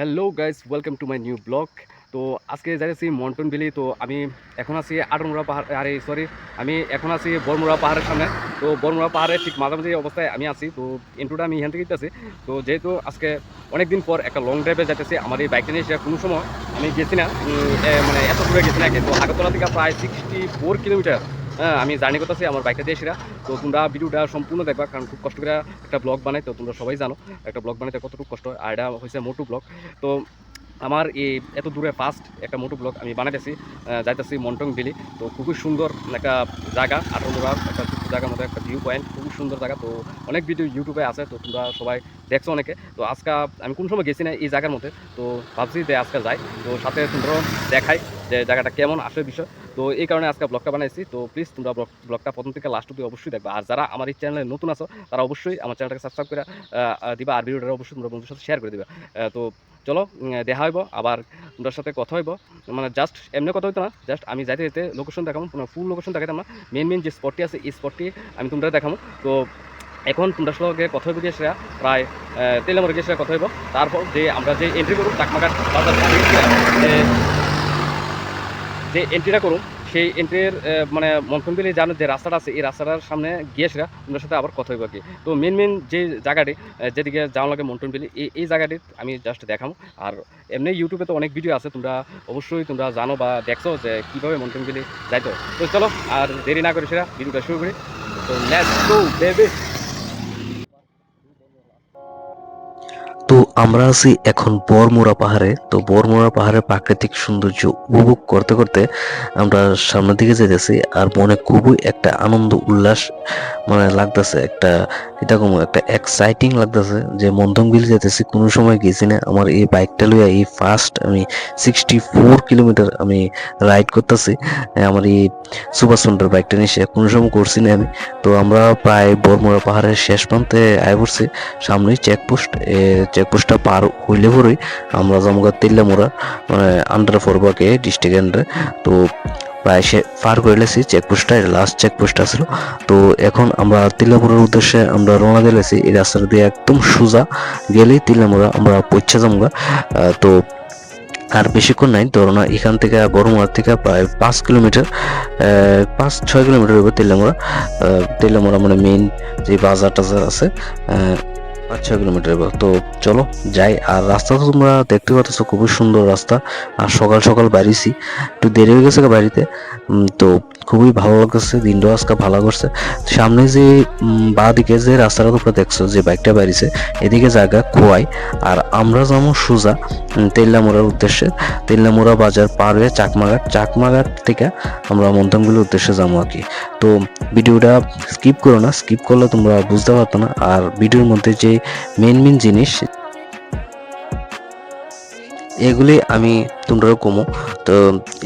Hello guys welcome to my new blog তো আজকে যাচ্ছি মন্টন ভ্যালি তো আমি এখন আছি আটমুড়া পাহাড়, আরে সরি আমি এখন আছি বরমুড়া পাহাড়ের সামনে। তো বরমুড়া পাহাড়ের ঠিক মাঝামাঝি অবস্থায় আমি আছি। তো ইন্টুটা আমি এখান থেকে দিতেছি। তো যেহেতু আজকে অনেক দিন পর একটা লং ড্রাইভে যাইতেছি, আমার এই বাইকটা নিয়ে কোনো সময় আমি গেছি না। মানে এত দূরে গেছি না কিন্তু আগরতলা থেকে প্রায় সিক্সটি ফোর কিলোমিটার হ্যাঁ আমি জার্নি করতেছি আমার বাইকটা দিয়ে সেরা তো তোমরা ভিডিওটা সম্পূর্ণ দেখবা, কারণ খুব কষ্ট করে একটা ব্লগ বানাই, তো তোমরা সবাই জানো একটা ব্লগ বানাইতে কতটুকু কষ্ট, আর এটা হয়েছে মোটু ব্লগ। তো আমার এই এত দূরে ফার্স্ট একটা মোটু ব্লগ আমি বানাইতেছি যাইতেছি মন্টং ভ্যালি তো খুবই সুন্দর একটা জায়গা আটমোড়া একটা জায়গার মধ্যে একটা ভিউ পয়েন্ট খুবই সুন্দর জায়গা। তো অনেক ভিডিও ইউটিউবে আছে, তো তোমরা সবাই দেখছ অনেকে। তো আজকে আমি কোন সময় গেছি না এই জায়গার মধ্যে, তো ভাবছি যে আজকে যাই। তো সাথে তোমরা দেখাই যে জায়গাটা কেমন, আসলে বিষয়। তো এই কারণে আজকে ব্লগটা বানাইছি। তো প্লিজ তোমরা ব্লগটা প্রথম থেকে লাস্ট অব্দি অবশ্যই দেখবা। আর যারা আমার এই চ্যানেলে নতুন আছো, তারা অবশ্যই আমার চ্যানেলটাকে সাবস্ক্রাইব করে দিবা। আর ভিডিওটা অবশ্যই তোমরা বন্ধুদের সাথে শেয়ার করে দিবা। তো চলো দেখা হইব, আবার তোমার সাথে কথা হইব। মানে জাস্ট এমনি কথা হইতো না জাস্ট আমি যাইতে যেতে লোকেশন দেখাবো ফুল লোকেশন দেখাতে না। মেন মেন যে স্পটটি আছে, এই স্পটটি আমি তোমরা দেখাবো তো এখন তোমাদের সঙ্গে কথা হইব গিয়েছিলাম প্রায় তেলেমরে গিয়ে সেটা কথা হইব। তারপর যে আমরা যে এন্ট্রি করব চাকমাঘাট বাজার যে এন্ট্রিটা করুন সেই এন্ট্রির মানে মন্থনবিলি জানো যে রাস্তাটা আছে, এই রাস্তাটার সামনে গিয়েছিলা তোমার সাথে আবার কথা হইব কি তো মেন মেন যে জায়গাটি যেদিকে যাওয়া লাগে মন্টনবিলি এই এই জায়গাটি আমি জাস্ট দেখাম আর এমনি ইউটিউবে তো অনেক ভিডিও আছে, তোমরা অবশ্যই তোমরা জানো বা দেখছ যে কীভাবে মন্টনবিলি যাইতো তো চলো, আর দেরি না করে সেটা ভিডিওটা শুরু করি। তো লেটস গো বেবি তো আমরা আছি এখন বরমুড়া পাহাড়ে। তো বরমুড়া পাহাড়ের প্রাকৃতিক সৌন্দর্য উপভোগ করতে করতে আমরা সামনের দিকে যেতেছি আর মনে খুবই একটা আনন্দ উল্লাস মানে লাগতেছে একটা এরকম একটা এক্সাইটিং লাগতেছে যে মন্দংবিল যেতেছি কোনো সময় গেছি না। আমার এই বাইকটা লইয়া এই ফার্স্ট আমি সিক্সটি ফোর কিলোমিটার আমি রাইড করতেছি। আমার এই সুপার সুন্ডার বাইকটা নিয়ে কোনো সময় করছি না আমি। তো আমরা প্রায় বরমুড়া পাহাড়ের শেষ প্রান্তে আয় পড়ছি। সামনেই চেকপোস্ট চেকপোস্টটা পার হইলে পরেই আমরা জমগা তেল্লামোড়া মানে আন্ডার ফোরবাকে ডিস্ট্রিক্ট আন্ডারে তো প্রায় সে পার করে লেছি চেকপোস্টটা লাস্ট চেকপোস্ট আসলো তো এখন আমরা তিল্লামোড়ার উদ্দেশ্যে আমরা রওনা দিয়েছি এই রাস্তাটা দিয়ে একদম সোজা গেলেই তিল্লামোড়া আমরা পৌঁছে জমগা। তো আর বেশিক্ষণ নাই, ধরো না এখান থেকে বড়মার থেকে প্রায় পাঁচ কিলোমিটার পাঁচ ছয় কিলোমিটার হবে তেলামোড়া তেলামোড়া মানে মেইন যে বাজার টাজার আছে পাঁচ ছয় কিলোমিটার হবে তো চলো যাই। আর রাস্তা তো তোমরা দেখতে পাচ্ছ খুবই সুন্দর রাস্তা। আর সকাল সকাল বাড়িছি। একটু দেরি হয়ে গেছে বাড়িতে। তো খুবই ভালো লাগছে দিনটাও আজকে ভালো করছে। সামনে যে বাঁ দিকে যে রাস্তাটা তোমরা দেখছ, যে বাইকটা বাড়িছে, এদিকে জায়গা খোয়াই আর আমরা যাব সোজা তেল্লামোড়ার উদ্দেশ্যে। তেল্লামোড়া বাজার পার হয়ে চাকমাঘাট। চাকমাঘাট থেকে আমরা মন্তমগুলির উদ্দেশ্যে যাব আর কি। তো ভিডিওটা স্কিপ করো না। স্কিপ করলে তোমরা বুঝতে পারতো না। আর ভিডিওর মধ্যে যে মেন মেন জিনিস। এগুলি আমি তোমরা কমো। তো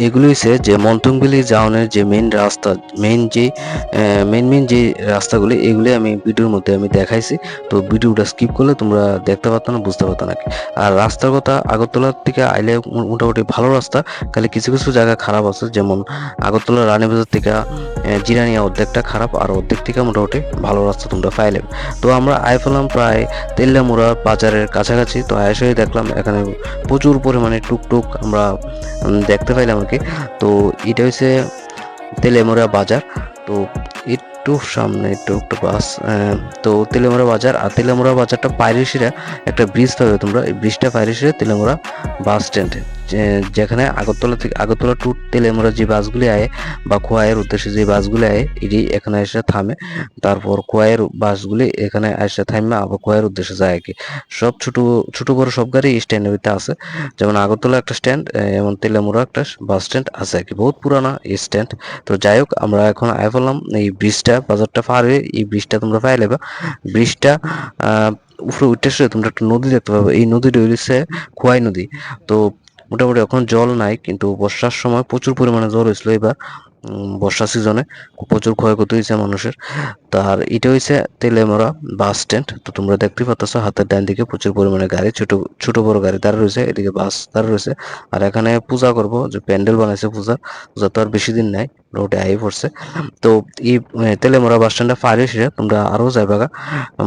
এগুলি হচ্ছে যে মন্তংবিলি যাওয়ানোর যে মেন রাস্তা মেন যে মেন মেন যে রাস্তাগুলি, এগুলি আমি ভিডিওর মধ্যে আমি দেখাইছি। তো ভিডিওটা স্কিপ করলে তোমরা দেখতে পারতো না, বুঝতে পারতো না। আর রাস্তার কথা আগরতলার থেকে আইলে মোটামুটি ভালো রাস্তা, খালি কিছু কিছু জায়গা খারাপ আছে, যেমন আগরতলা রানীবাজার থেকে জিরানিয়া অর্ধেকটা খারাপ আর অর্ধেক থেকে মোটামুটি ভালো রাস্তা তোমরা পাইলে। তো আমরা আয় পেলাম প্রায় তেল্লামুড়া বাজারের কাছাকাছি। তো আয়সে দেখলাম এখানে প্রচুর পরিমাণে টুকটুক আমরা দেখতে পাইলাম আর কি। তো এটা হচ্ছে তেলেমুড়া বাজার। তো একটু সামনে একটু একটু বাস তো তেলেমুড়া বাজার। আর তেলেমুড়া বাজারটা পাইরেসিরা একটা ব্রিজ পাবে তোমরা। এই ব্রিজটা পাইরেসিরা তেলেমুড়া বাস স্ট্যান্ড যেখানে আগরতলা থেকে আগরতলা টু তেলেমুড়া যে বাসগুলি আয় বা খোয়াইয়ের উদ্দেশ্যে যে বাসগুলি আয়, এটি এখানে এসে থামে। তারপর খোয়াইয়ের বাসগুলি এখানে এসে থামে, আবার খোয়াইয়ের উদ্দেশ্যে যায় আর কি সব ছোট ছোট বড় সব গাড়ি স্ট্যান্ডের ভিতরে আছে। যেমন আগরতলা একটা স্ট্যান্ড এমন তেলেমুড়া একটা বাস স্ট্যান্ড আছে আর কি। বহুত পুরানা এই স্ট্যান্ড তো যাই হোক, আমরা এখন আয় পড়লাম এই ব্রিজটা বাজারটা পার হয়ে এই ব্রিজটা তোমরা পাই লেবা ব্রিজটা উপরে উঠে তোমরা একটা নদী দেখতে পাবে। এই নদীটা হচ্ছে খোয়াই নদী। তো মোটামুটি এখন জল নাই, কিন্তু বর্ষার সময় প্রচুর পরিমাণে জল হয়েছিল এবার বর্ষা সিজনে প্রচুর ক্ষয়ক্ষতি হয়েছে মানুষের তার এটা হয়েছে তেলেমরা বাস স্ট্যান্ড তো তোমরা দেখতেই পাচ্ছ হাতের ডান দিকে প্রচুর পরিমাণে গাড়ি, ছোট ছোট বড় গাড়ি তারা রয়েছে, এদিকে বাস তারা রয়েছে আর এখানে পূজা করব, যে প্যান্ডেল বানাইছে পূজা পূজা তো আর বেশি দিন নাই রোডে আই পড়ছে তো এই তেলেমরা বাস স্ট্যান্ডে ফারে সেটা তোমরা আরও যাইবা গা।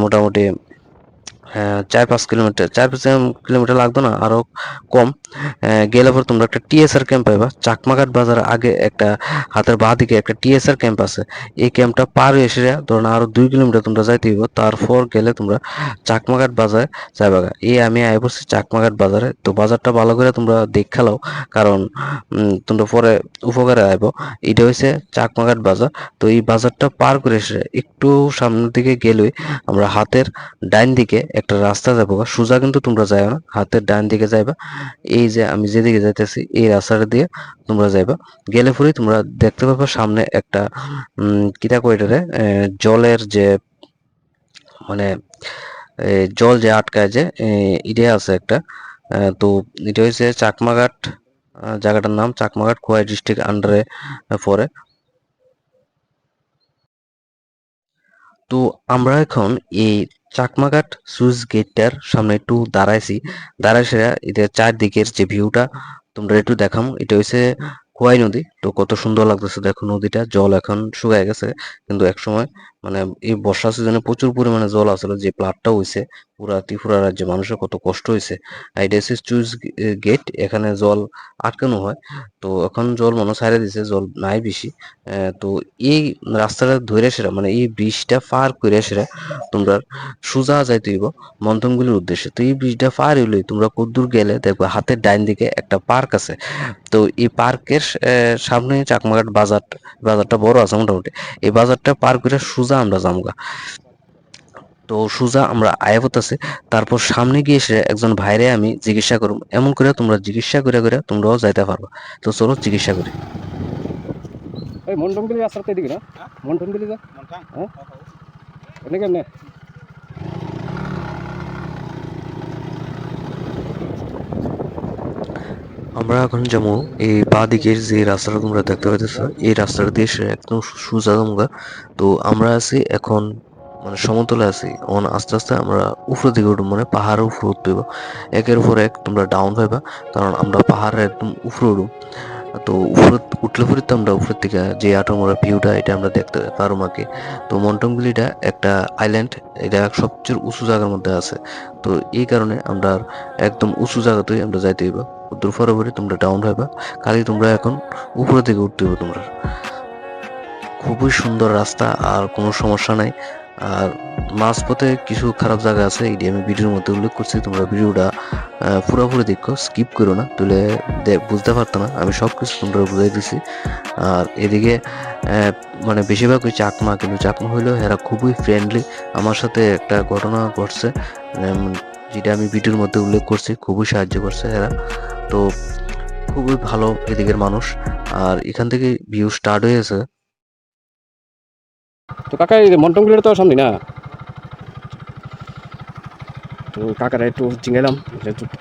মোটামুটি চার পাঁচ কিলোমিটার চার পাঁচ কিলোমিটার লাগতো না আরও কম। গেলে পর তোমরা একটা টিএসআর ক্যাম্প পাইবা। চাকমাঘাট বাজার আগে একটা হাতের বাঁ দিকে একটা টিএসআর ক্যাম্প আছে। এই ক্যাম্পটা পার হয়ে এসে ধরো না আরও দুই কিলোমিটার তোমরা যাইতে হইব। তারপর গেলে তোমরা চাকমাঘাট বাজারে যাইবা। এই আমি আয় পড়ছি চাকমাঘাট বাজারে। তো বাজারটা ভালো করে তোমরা দেখালাও কারণ উম, তোমরা পরে উপকারে আইব। এটা হচ্ছে চাকমাঘাট বাজার। তো এই বাজারটা পার করে এসে একটু সামনের দিকে গেলে আমরা হাতের ডাইন দিকে একটা রাস্তা যাব। সোজা কিন্তু তোমরা যাইও না হাতের ডান দিকে যাইবা। এই যে আমি যেদিকে যাইতেছি এই রাস্তাটা দিয়ে তোমরা যাইবা। গেলে পরেই তোমরা দেখতে পাবে সামনে একটা কিতা কই এটারে? আহ, জলের যে মানে জল যে আটকায় যে ইডে আছে একটা। তো এটা হচ্ছে চাকমাঘাট জায়গাটার নাম চাকমাঘাট খোয়াই ডিস্ট্রিক্ট আন্ডারে পড়ে। তো আমরা এখন এই চাকমাঘাট সুইচ গেটটার সামনে একটু দাঁড়াইছি। দাঁড়াইছে এদের চারদিকের যে ভিউটা তোমরা একটু দেখাম। এটা হচ্ছে খোয়াই নদী। তো কত সুন্দর লাগতেছে দেখো নদীটা, জল এখন শুকায় গেছে, কিন্তু এক সময় মানে এই বর্ষা সিজনে প্রচুর পরিমাণে জল আসলে, যে প্লাটটা হইছে, পুরা ত্রিপুরা রাজ্যে মানুষের কত কষ্ট হয়েছে এটা হচ্ছে গেট এখানে জল আটকানো হয়, তো এখন জল মনে ছাড়ে দিছে, জল নাই বেশি। তো এই রাস্তাটা ধরে সেরা মানে এই ব্রিজটা পার করে সেরা তোমরা সোজা যাইতে হইব মন্থনগুলির উদ্দেশ্যে। তো এই ব্রিজটা পার হইলেই তোমরা কদ্দূর গেলে, দেখবে হাতের ডাইন দিকে একটা পার্ক আছে। তো এই পার্কের সামনে চাকমাঘাট বাজার বাজারটা বড় আছে মোটামুটি। এই বাজারটা পার করে সোজা আমরা যামগা। তো সোজা আমরা আয়াবত আছে তারপর সামনে গিয়ে এসে একজন ভাইরে আমি চিকিৎসা করব এমন করে তোমরা চিকিৎসা করে করে তোমরাও যাইতে পারবা। তো চলো চিকিৎসা করি। এই মন্টনগুলি এদিকে না? মন্টনগুলি যা? হ্যাঁ? কেমনে? আমরা এখন যেমন এই বা দিকের যে রাস্তাটা তোমরা দেখতে পাইতেছো, এই রাস্তাটা দিয়ে একদম সোজা তোমরা তো আমরা আছি এখন মানে সমতলে আছি। এখন আস্তে আস্তে আমরা উপরের দিকে উঠবো মানে পাহাড়ের উপরে উঠতে। একের উপর এক তোমরা ডাউন হইবা, কারণ আমরা পাহাড়ের একদম উপরে উঠবো। তো উপরে উঠলে পরে তো আমরা উপরের থেকে যে আটোমরা ভিউটা এটা আমরা দেখতে পারব আগে তো মন্টনগুলিটা একটা আইল্যান্ড এটা সবচেয়ে উঁচু জায়গার মধ্যে আছে। তো এই কারণে আমরা একদম উঁচু জায়গাতেই আমরা যাইতে হইব। দূর পরে তোমরা ডাউন হইবা। খালি তোমরা এখন উপরের দিকে উঠতে হবে তোমরা। খুবই সুন্দর রাস্তা, আর কোনো সমস্যা নাই। আর মাঝপথে কিছু খারাপ জায়গা আছে এটি আমি ভিডিওর মধ্যে উল্লেখ করছি, তোমরা ভিডিওটা পুরোপুরি দেখো স্কিপ করো না, তাহলে দে- বুঝতে পারতো না, আমি সব কিছু তোমরা বুঝাই দিছি। আর এদিকে মানে বেশিরভাগ ওই চাকমা, কিন্তু চাকমা হইলেও এরা খুবই ফ্রেন্ডলি আমার সাথে একটা ঘটনা ঘটছে যেটা আমি ভিডিওর মধ্যে উল্লেখ করছি, খুবই সাহায্য করছে এরা। তো খুবই ভালো এদিকের মানুষ, আর এখান থেকে ভিউ স্টার্ট হয়েছে। তো কাকা এই মন্টনগুলির তো সামনে না? তো কাকারা একটু জিঙ্গাইলাম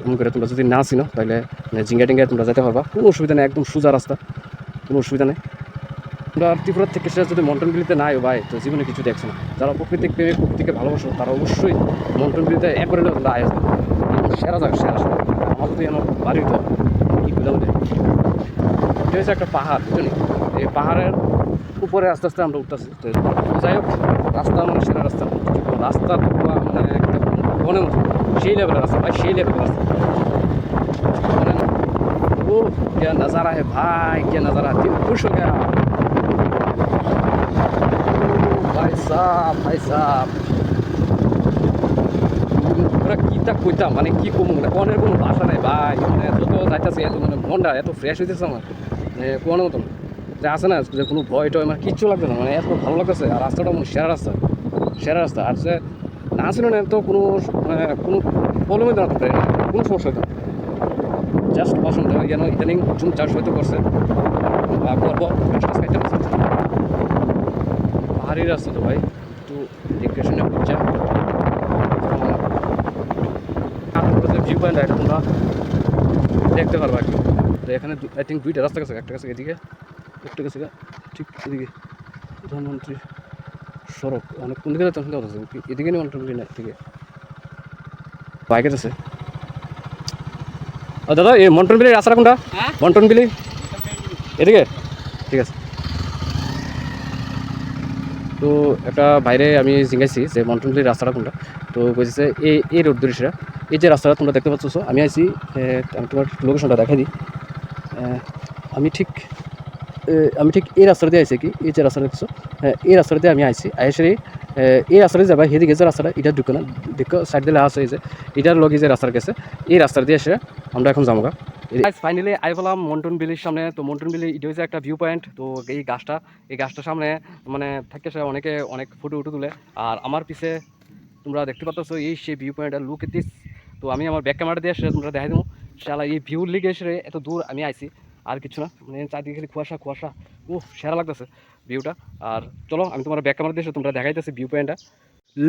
ফোন করে তোমরা যদি না চিনো, তাহলে মানে জিঙ্গা টিঙ্গায় তোমরা যেতে পারবা। কোনো অসুবিধা নেই, একদম সোজা রাস্তা, কোনো অসুবিধা নেই। তোমরা ত্রিপুরা থেকে সেটা যদি মন্টনগুলিতে নাই ভাই, তো জীবনে কিছু দেখছ না। যারা প্রকৃতিক প্রেমী, প্রকৃতিকে ভালোবাসো, তারা অবশ্যই মন্টনগুলিতে একবারে তোমরা আয়োজন সেরা জায়গা, সেরা। আমার যদি আমার বাড়ি তো কি বলে এটা হচ্ছে একটা পাহাড় বুঝলি এই পাহাড়ের উপরে আস্তে আস্তে আমরা উঠতেছি তো যাই হোক রাস্তা মানে সেরা রাস্তা না। কিন্তু রাস্তা তো পুরো মানে একটা মনে মতো সেই লেভেলের রাস্তা ভাই সেই লেভেলের রাস্তা মানে না ओ क्या नज़ारा है भाई क्या नज़ारा दिल खुश हो गया ओ, भाई साहब भाई साहब ওরা কিতা কইতাম মানে কি কমু মানে কোনের কোনো ভাষা নাই ভাই মানে যত যাইতাছে এত মানে মনটা এত ফ্রেশ হইতেছে আমার মানে কোনের মতন যে আছে না, যে কোনো ভয় টয় মানে কিচ্ছু লাগবে না মানে এত ভালো লাগতেছে, আর রাস্তাটা মানে সেরা রাস্তা সেরা রাস্তা। আর যে না ছিল না, তো কোনো মানে কোনো প্রবলেমই না কোনো সমস্যা হতো জাস্ট পছন্দ যেন ইদানিং জুম চাষ হয়তো করছে। বা পাহাড়ি রাস্তা তো ভাই, একটু দেখে শুনে বুঝছা ভিউ পয়েন্ট এটা তোমরা দেখতে পারবা। আর কি তো এখানে আই থিঙ্ক দুইটা রাস্তা গেছে, একটা গেছে এদিকে। একটা গেছে ঠিক এদিকে প্রধানমন্ত্রী সড়ক মানে কোন দিকে শুনতে পাচ্ছি এদিকে নেই মন্ত্রী না এদিকে। বাইকের আছে। দাদা এই মন্টন বিলি রাস্তাটা কোনটা? হ্যাঁ? মন্টন বিলি? এদিকে? ঠিক আছে। তো একটা বাইরে আমি জিজ্ঞাসি যে মন্টন বিলির রাস্তাটা কোনটা? তো কইছে এই এই রোড দৃশ্যটা। এই যে রাস্তাটা তোমরা দেখতে পাচ্ছ আমি আইছি এ, আমি তোমার লোকেশনটা দেখাই দিই। আমি ঠিক আমি ঠিক এই রাস্তা দিয়ে আইছি কি? এই যে রাস্তা দেখছ? হ্যাঁ এই রাস্তা দিয়ে আমি আইছি। আইসে এই রাস্তা দিয়ে যাবা সেদিকে যে রাস্তাটা, এটা ঢুকে না। দেখো সাইড দিলে এই যে, এটার লগে যে রাস্তার গেছে, এই রাস্তা দিয়ে এসে আমরা এখন যাব ফাইনালি আই বললাম মন্টন বিলির সামনে। তো মন্টন বিলি এটা হচ্ছে একটা ভিউ পয়েন্ট তো এই গাছটা, এই গাছটার সামনে মানে থাকে সে অনেকে অনেক ফটো উঠে তুলে। আর আমার পিছে তোমরা দেখতে পাচ্ছ এই সেই ভিউ পয়েন্টটা লুক দিস তো আমি আমার ব্যাক ক্যামেরা দিয়ে এসে তোমরা দেখাই দেবো শালা এই ভিউর লিগে এসে এত দূর আমি আইছি। আর কিছু না। মানে চারদিকে খালি কুয়াশা কুয়াশা। ও সেরা লাগতেছে ভিউটা আর চলো, আমি তোমার ব্যাক ক্যামেরা দিয়ে তোমরা দেখাইতেছি ভিউ পয়েন্টটা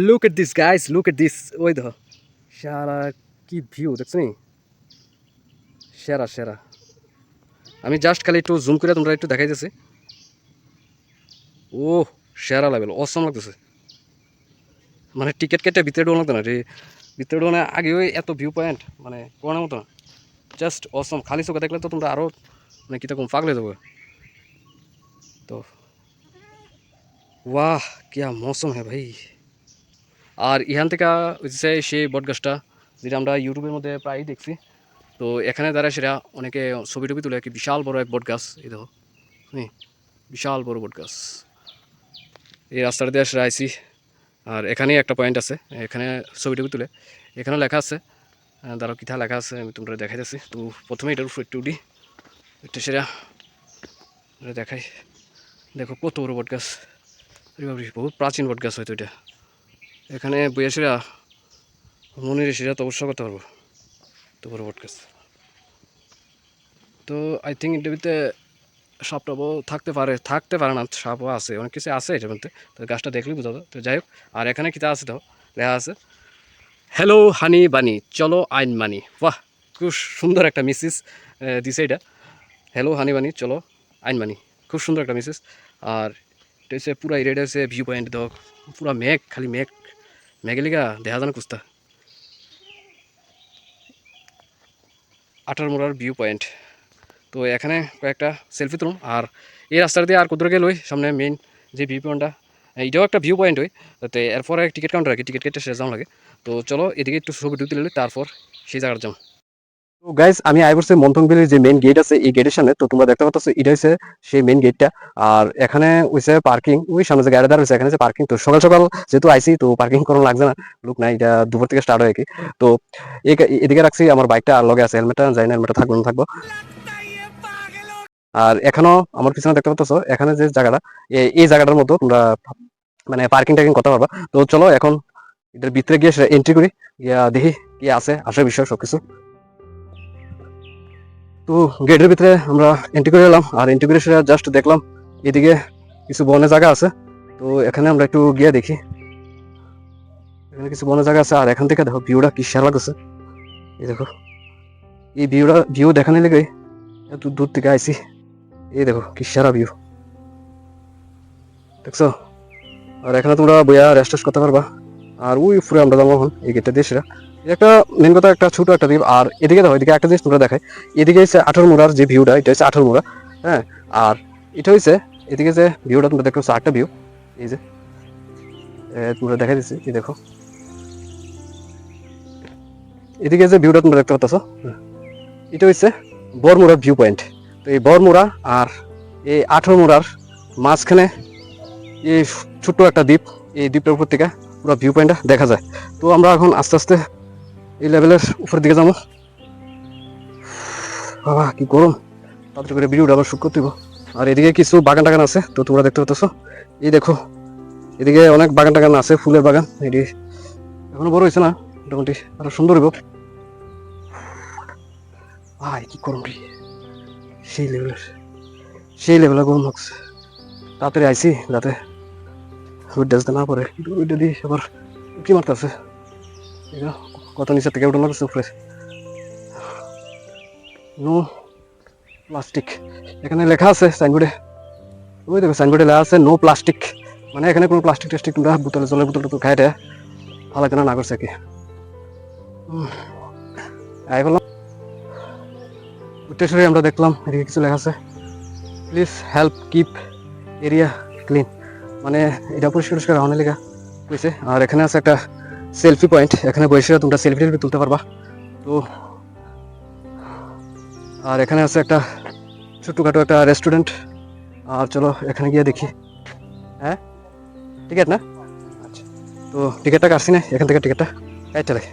look at this guys look at this ওই দেখো। সারা কি ভিউ দেখছ নি? সেরা সেরা। আমি জাস্ট খালি একটু জুম করে তোমরা একটু দেখাইতেছি। ও সেরা লেভেল অসম লাগতেছে। মানে টিকিট কেটে ভিতরে ঢোকা লাগতো না রে ভিতরে আগে ওই এত ভিউ পয়েন্ট মানে কোয়ানোর মতো না। জাস্ট অসম খালি চোখে দেখলে তো তোমরা আরও মানে কীরকম পাগলে দেবো তো ওয়াহ কিয়া মৌসুম হ্যাঁ ভাই আর এখান থেকে হচ্ছে সেই বটগাছটা যেটা আমরা ইউটিউবের মধ্যে প্রায়ই দেখছি তো এখানে দ্বারা সেটা অনেকে ছবি টবি তুলে কি বিশাল বড় এক বটগাছ এই দেখো বিশাল বড় বটগাছ এই রাস্তাটা দিয়ে সেটা আইসি আর এখানেই একটা পয়েন্ট আছে এখানে ছবি টবি তুলে এখানেও লেখা আছে দাঁড়াও কিথা লেখা আছে আমি তোমরা দেখাইতেছি তো প্রথমে এটার উপর একটু উঠি এটা সেটা দেখাই। দেখো কত বড় আরে বাবরে, বহুত প্রাচীন বটগাছ হয়তো এটা। এখানে বইয়াসীরা মনির এসেরা তপস্যা করতে পারব তো বড় বটগাছ তো আই থিঙ্ক এটার ভিতরে সাপ থাকতে পারে থাকতে পারে না সাপও আছে অনেক কিছু আছে এটার মধ্যে। তো গাছটা দেখলে বোঝা তো যাই হোক আর এখানে কিতা আছে তো লেখা আছে হ্যালো হানি বানি চলো আইন মানি। বাহ খুব সুন্দর একটা মিসিস দিছে এটা। হ্যালো হানি বানি চলো আইন মানি খুব সুন্দর একটা মিসেস আর এটা হচ্ছে পুরা এরিয়াটা হচ্ছে ভিউ পয়েন্ট দেখ, পুরা মেঘ, খালি মেঘ। মেঘে লিগা দেখা যায় না কুস্তা। আঠার মোড়ার ভিউ পয়েন্ট তো এখানে কয়েকটা সেলফি তুলুন, আর এই রাস্তাটা দিয়ে আর কোথাও গেলে ওই সামনে মেইন যে ভিউ পয়েন্টটা এইটাও একটা ভিউ পয়েন্ট ওই। তো এরপরে টিকিট কাউন্টার রাখি টিকিট কেটে শেষ যাওয়া লাগে। তো চলো, এদিকে একটু ছবি নিলে তারপর সেই জায়গাটা যাও গাইজ আমি আই বলছি মন্থনবিলের যে মেইন গেট আছে, এই গেটের সামনে, তো তোমরা দেখতে পাচ্ছ এটা হচ্ছে সেই মেইন গেটটা আর এখানে হইছে পার্কিং ওই সামনে যে গাড়ি দাঁড় হয়েছে এখানে পার্কিং তো সকাল সকাল যেহেতু আইসি তো পার্কিং করানো লাগছে না। লোক নাই, এটা দুপুর থেকে স্টার্ট হয় কি। তো এদিকে রাখছি, আমার বাইকটা আর লগে আছে হেলমেটটা যাই না হেলমেটটা থাকবে না থাকব। আর এখনও আমার পিছনে দেখতে পাচ্ছ এখানে যে জায়গাটা এই জায়গাটার মতো তোমরা মানে পার্কিং টার্কিং করতে পারবা। তো চলো এখন এটার ভিতরে গিয়ে এন্ট্রি করি। গিয়া দেখি কি আছে আসার বিষয় সবকিছু। তো গেটের ভিতরে আমরা এন্ট্রি করে এলাম, আর এন্ট্রি করে সেটা জাস্ট দেখলাম এদিকে কিছু বনের জায়গা আছে। তো এখানে আমরা একটু গিয়ে দেখি। এখানে কিছু বনের জায়গা আছে, আর এখান থেকে দেখো ভিউটা কি সেরা লাগছে এই দেখো, এই ভিউটা, ভিউ দেখানে লেগে এত দূর থেকে আইছি। এই দেখো কি সেরা ভিউ। দেখছ? আর এখানে তোমরা বইয়া রেস্ট করতে পারবা। আর ওই উপরে আমরা যাব এই গেটটা দিয়ে সেটা একটা মেন কথা, একটা ছোট একটা দ্বীপ আর এদিকে দেখো, এদিকে একটা জিনিস তোমরা দেখায় এদিকে হচ্ছে আঠারো মোড়ার যে ভিউটা এটা হচ্ছে আঠারো মোড়া হ্যাঁ? আর এটা হচ্ছে এদিকে যে ভিউটা তোমরা দেখতে আটটা ভিউ এই যে তোমরা দেখাই দিচ্ছি, এই দেখো। এদিকে যে ভিউটা তোমরা দেখতে পাচ্ছ এটা হচ্ছে বরমুড়ার ভিউ পয়েন্ট তো এই বরমুড়া আর এই আঠারো মোড়ার মাঝখানে এই ছোট্ট একটা দ্বীপ, এই দ্বীপটার উপর থেকে পুরো ভিউ পয়েন্টটা দেখা যায়। তো আমরা এখন আস্তে আস্তে এই লেভেলের উপরের দিকে যাব। বাবা, কি গরম। তাড়াতাড়ি করে ভিডিওটা আবার শুট করতে আর এদিকে কিছু বাগান টাগান আছে, তো তোমরা দেখতে পাচ্ছ এই দেখো, এদিকে অনেক বাগান টাগান আছে, ফুলের বাগান। এটি এখনও বড় হয়েছে না, মোটামুটি আরও সুন্দর হইব। ভাই কি গরম রে। সেই লেভেলের সেই লেভেলের গরম লাগছে। তাড়াতাড়ি আইসি যাতে উইডটা যাতে না পড়ে কিন্তু দিয়ে আবার কি মারতেছে। এটা কত নিচের থেকে উঠে লাগছে উপরে? নো প্লাস্টিক এখানে লেখা আছে সাইনবোর্ডে ওই দেখো সাইনবোর্ডে লেখা আছে নো প্লাস্টিক মানে এখানে কোনো প্লাস্টিক টাস্টিক তোমরা বোতলে, জলের বোতল খাই দেয়। ভালো কেনা না করছে কি। আই বললাম উত্তেশ্বরে আমরা দেখলাম, এদিকে কিছু লেখা আছে। Please help keep area clean মানে এটা পরিষ্কার পরিষ্কার হওয়ার লেখা। কইছে আর এখানে আছে একটা সেলফি পয়েন্ট। এখানে বসে তোমরা সেলফি টেলফি তুলতে পারবা। তো, আর এখানে আছে একটা ছোট্টখাটো একটা রেস্টুরেন্ট আর চলো, এখানে গিয়ে দেখি। হ্যাঁ? টিকিট না? আচ্ছা। তো, টিকিটটা কাটছি না এখান থেকে টিকিটটা। লাগে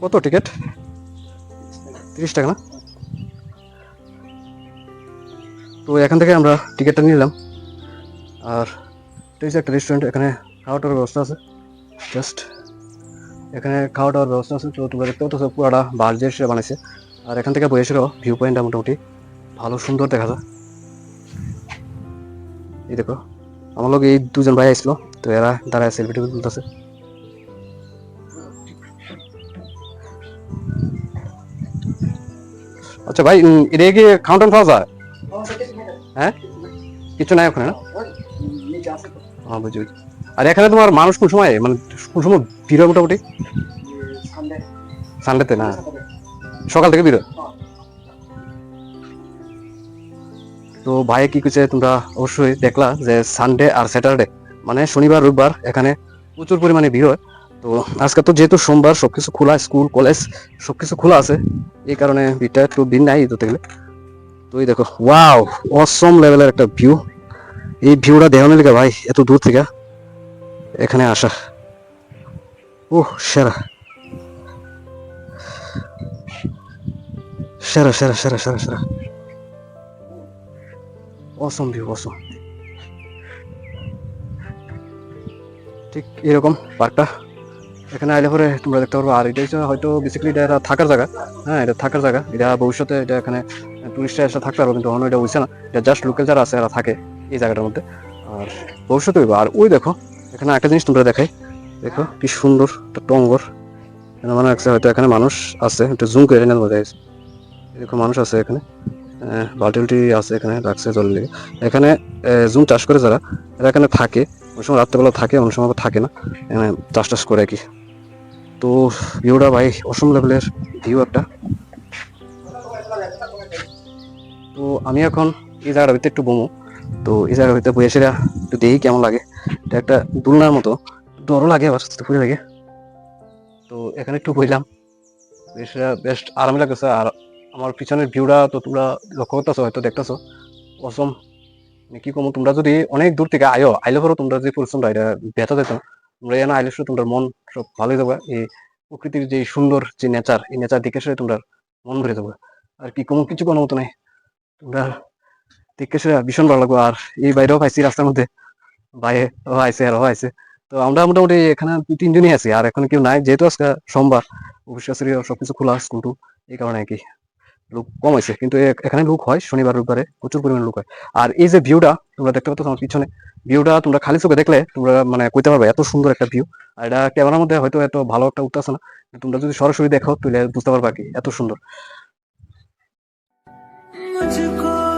কত টিকিট? তিরিশ টাকা না? তো, এখান থেকে আমরা টিকিটটা নিলাম। আর এটা হচ্ছে একটা রেস্টুরেন্ট এখানে খাওয়া দাওয়ার ব্যবস্থা আছে। জাস্ট এখানে খাওয়া দাওয়ার ব্যবস্থা আছে। তো তোমরা দেখতে পাচ্ছ পুরাটা বার যে সে বানাইছে। আর এখান থেকে বসেছিল ভিউ পয়েন্টটা মোটামুটি ভালো সুন্দর দেখা যায় এই দেখো আমার লোক এই দুজন ভাই আসলো তো এরা দাঁড়ায় সেলফি টেবিল তুলতেছে। আচ্ছা ভাই এটা কি কাউন্টার পাওয়া যায়? হ্যাঁ? কিছু নাই ওখানে না? হ্যাঁ বুঝি আর এখানে তোমার মানুষ কোন সময় মানে কোন সময় ভিড় হয় মোটামুটি? সানডেতে না? সকাল থেকে ভিড়? তো ভাই কি কিছু তোমরা অবশ্যই দেখলা যে সানডে আর স্যাটারডে মানে শনিবার, রবিবার এখানে প্রচুর পরিমাণে ভিড় হয়। তো আজকে তো যেহেতু সোমবার, সবকিছু খোলা, স্কুল, কলেজ, সবকিছু খোলা আছে। এই কারণে ভিড়টা একটু ভিড় নাই ধরতে গেলে। তো এই দেখো ওয়াও অসম লেভেলের একটা ভিউ এই ভিউটা দেখানোর লিখে, ভাই, এত দূর থেকে। এখানে আসা। ও সেরা। সেরা সেরা সেরা সেরা সেরা। অসম ভিউ অসম ঠিক এরকম পার্কটা। এখানে আইলে পরে তোমরা দেখতে পারব, আর এটা হচ্ছে হয়তো বেসিক্যালি এটা একটা থাকার জায়গা। হ্যাঁ এটা থাকার জায়গা। এটা ভবিষ্যতে এটা এখানে টুরিস্টরা এসে থাকতে পারব, কিন্তু এখন এটা হইছে না। এটা জাস্ট লোকাল যারা আছে, এরা থাকে। এই জায়গাটার মধ্যে। আর ভবিষ্যতে আর ওই দেখো এখানে একটা জিনিস তোমরা দেখাই। দেখো কি সুন্দর একটা টঙ্গর। এখানে মনে হচ্ছে হয়তো এখানে মানুষ আছে একটু জুম করে নেন বোঝা যাচ্ছে এরকম মানুষ আছে এখানে। আহ, বালতি উল্টি আছে এখানে রাখছে জল লেগে এখানে জুম চাষ করে যারা এরা এখানে থাকে। অনেক সময় রাত্রেবেলা থাকে অনেক সময় থাকে না। এখানে চাষ টাস করে আর কি। তো ভিউটা ভাই অসম লেভেলের ভিউ একটা। তো আমি এখন এই জায়গাটা ভিতরে একটু বমো। তো এই জায়গার ভিতরে বসে একটু দেখি কেমন লাগে। এটা একটা দুলনার মতো ডরও লাগে আবার সাথে পুরে লাগে। তো এখানে একটু বইলাম। বেশ বেশ আরাম লাগতেছে আর আমার পিছনের ভিউটা তো তোমরা লক্ষ্য করতেছো, হয়তো দেখতেছো। অসম মানে কি কমো, তোমরা যদি অনেক দূর থেকে আয়ো, আইলে পরেও তোমরা যে পরিশ্রমটা এটা ব্যথা দিত তোমরা এখানে আইলে শুধু তোমরা মন সব ভালোই যাবে, এই প্রকৃতির যে সুন্দর যে নেচার এই নেচার দেখে সে তোমরা মন ভরে যাবে। আর কি কোনো কিছু কোনো মতো নাই। তোমরা ভীষণ ভালো লাগবে আর এই বাইরেও পাইছি রাস্তার মধ্যে। বাইরে ও আইসে আর ও আইসে তো আমরা মোটামুটি এখানে দুই, তিনজনই আছি। আর এখন কেউ নাই। যেহেতু আজকে সোমবার অবশ্যই সবকিছু খোলা স্কুল এই কারণে আর কি লোক কম হয়েছে। কিন্তু এখানে লোক হয় শনিবার, রবিবারে প্রচুর পরিমাণে লোক হয়। আর এই যে ভিউটা তোমরা দেখতে পাচ্ছ আমার পিছনে ভিউটা তোমরা খালি চোখে দেখলে তোমরা মানে কইতে পারবে এত সুন্দর একটা ভিউ আর এটা ক্যামেরার মধ্যে হয়তো এত ভালো একটা উঠতেছে না তোমরা যদি সরাসরি দেখো তাহলে বুঝতে পারবা কি এত সুন্দর।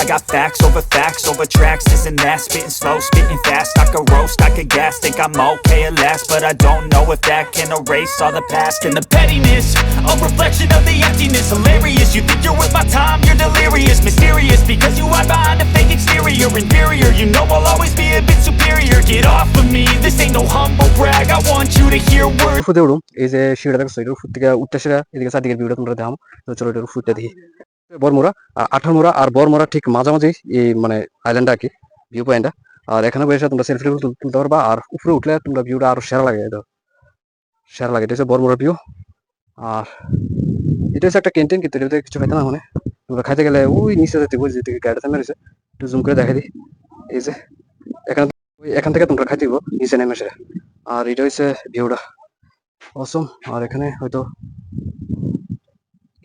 I got facts over facts over tracks, this and that Spitting slow, spitting fast, I could roast, I could gas Think I'm okay at last, but I don't know if that can erase all the past And the pettiness, a reflection of the emptiness Hilarious, you think you're worth my time, you're delirious Mysterious, because you hide behind a fake exterior Inferior, you know I'll always be a bit superior Get off of me, this ain't no humble brag I want you to hear words ফুটে উঠুম এই যে সিঁড়িটা দেখছো এটা foot থেকে উঠতে সেরা এদিকে চারদিকের ভিউটা তোমরা দেখাম তো চলো এটা ফুটটা দেখি বরমোড়া আর আঠারমোড়া আর বরমোড়া ঠিক মাঝামাঝি এই মানে আইল্যান্ডটা আর কি ভিউ পয়েন্টটা আর এখানে বসে তোমরা সেলফি তুলতে পারবা। আর উপরে উঠলে তোমরা ভিউটা আরও সেরা লাগে এটা সেরা লাগে, এটা হচ্ছে বরমোড়া ভিউ আর এটা হচ্ছে একটা ক্যান্টিন কিন্তু এটাতে কিছু খাইতে না মানে। তোমরা খাইতে গেলে ওই নিচে যেতে বুঝি যেতে গাড়িটা থেমে রয়েছে, একটু জুম করে দেখাই দিই। এই যে, এখানে ওই এখান থেকে তোমরা খাইতে নিচে নেমে আর এটা হচ্ছে ভিউটা অসম আর এখানে হয়তো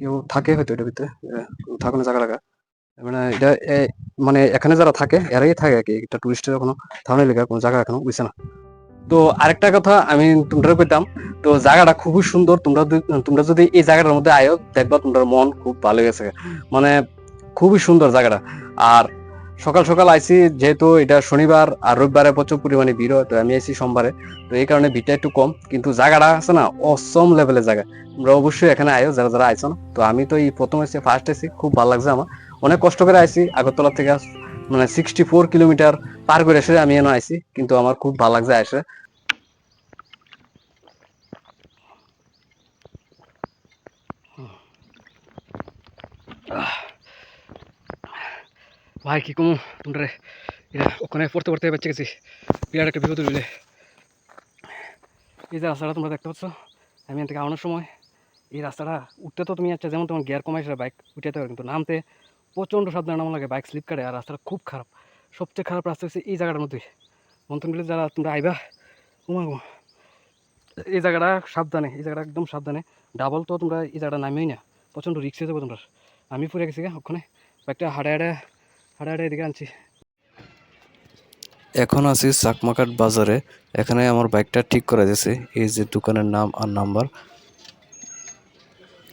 কেউ থাকে হয়তো এটার ভিতরে থাকুন জায়গা লাগা। মানে এটা মানে এখানে যারা থাকে, এরাই থাকে আর কি এটা টুরিস্টের কোনো থাউনের লেগে কোনো জায়গা এখনও বুঝছে না। তো আরেকটা কথা আমি তোমরা কইতাম, তো জায়গাটা খুবই সুন্দর, তোমরা তোমরা যদি এই জায়গাটার মধ্যে আয়ো, দেখবা তোমার মন খুব ভালো গেছে মানে খুবই সুন্দর জায়গাটা আর সকাল সকাল আইছি যেহেতু এটা শনিবার আর রবিবারে প্রচুর পরিমাণে ভিড় হয়, তো আমি আইছি সোমবারে। তো এই কারণে ভিড়টা একটু কম, কিন্তু জায়গাটা আছে না অসম লেভেলের জায়গা। তোমরা অবশ্যই এখানে আয়ো, যারা যারা আইছো না। তো আমি তো এই প্রথম এসে ফার্স্ট এসেছি খুব ভালো লাগছে আমার। অনেক কষ্ট করে আইছি আগরতলা থেকে মানে সিক্সটি ফোর কিলোমিটার পার করে এসে আমি এনে আইছি কিন্তু আমার খুব ভালো লাগছে এসে ভাই, কি কমু? তোমরা এটা ওখানে পড়তে পড়তে বেঁচে গেছি। বিরাট একটা বিপদ হইলে। এই যে রাস্তাটা তোমরা দেখতে পাচ্ছ, আমি এখান থেকে আনার সময় এই রাস্তাটা উঠতে তো তুমি আচ্ছা যেমন তোমার গিয়ার কমাইছে বাইক উঠাতে পারো, কিন্তু নামতে প্রচণ্ড সাবধানে নামা লাগে বাইক স্লিপ কাটে, আর রাস্তাটা খুব খারাপ। সবচেয়ে খারাপ রাস্তা হচ্ছে এই জায়গাটার মধ্যে। মন্থন বিলে যারা তোমরা আইবা ঘুমাবো এই জায়গাটা সাবধানে, এই জায়গাটা একদম সাবধানে। ডাবল তো তোমরা এই জায়গাটা নামিই না। প্রচণ্ড রিক্স যাবে তোমরা আমি পড়ে গেছি ওখানে। বাইকটা হাড়ে হাড়ে এখন আছি চাকমাকাট বাজারে। এখানে আমার বাইকটা ঠিক করে দিয়েছে। এই যে দোকানের নাম আর নাম্বার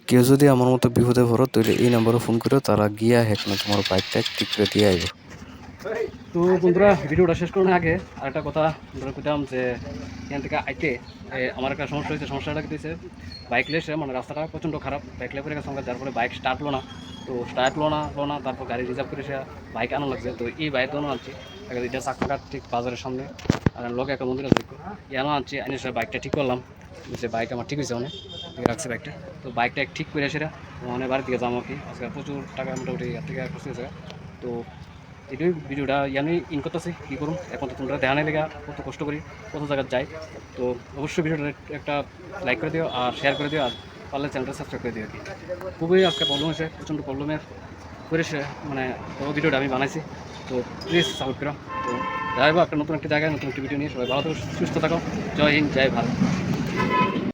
কেউ যদি আমার মতো বিপদে পড়ো, তাহলে এই নাম্বারে ফোন করে তারা গিয়া এখানে তোমার বাইকটা ঠিক করে দিয়ে আইব। তো বন্ধুরা ভিডিওটা শেষ করার আগে আরেকটা কথা বন্ধুরা কইতাম যে এখান থেকে আইতে আমার একটা সমস্যা হয়েছে সমস্যাটা কি হয়েছে? বাইক লেসে মানে রাস্তাটা প্রচণ্ড খারাপ। বাইক লেপে গেছে আমার, যার ফলে বাইক স্টার্ট লো না। তো স্টার্ট লো না লো না তারপর গাড়ি রিজার্ভ করে সে বাইক আনা লাগছে। তো এই বাইক দোনো আনছি। এটা চাকমাঘাট ঠিক বাজারের সামনে। আর লোক একটা মন্দির আছে ইয়ানো আনছি আনি সে বাইকটা ঠিক করলাম। যে বাইক আমার ঠিক হয়েছে অনেক ঠিক রাখছে বাইকটা। তো বাইকটা ঠিক করে সেটা মানে বাড়ির দিকে যাব কি। আজকে প্রচুর টাকা মোটামুটি এর থেকে খরচ হয়েছে। তো এটাই ভিডিওটা ইয়ানি ইন করতেছি কী করুন এখন তো তোমরা দেখানে লেগা কত কষ্ট করি কত জায়গায় যাই তো অবশ্যই ভিডিওটা একটা লাইক করে দিও আর শেয়ার করে দিও আর পারলে চ্যানেলটা সাবস্ক্রাইব করে দিও কি খুবই আজকে প্রবলেম হয়েছে প্রচণ্ড প্রবলেমের করে মানে ভিডিওটা আমি বানাইছি। তো প্লিজ সাপোর্ট করো তো যাই হোক একটা নতুন একটা জায়গায় নতুন একটা ভিডিও নিয়ে। সবাই ভালো থাকো সুস্থ থাকো জয় হিন্দ, জয় ভারত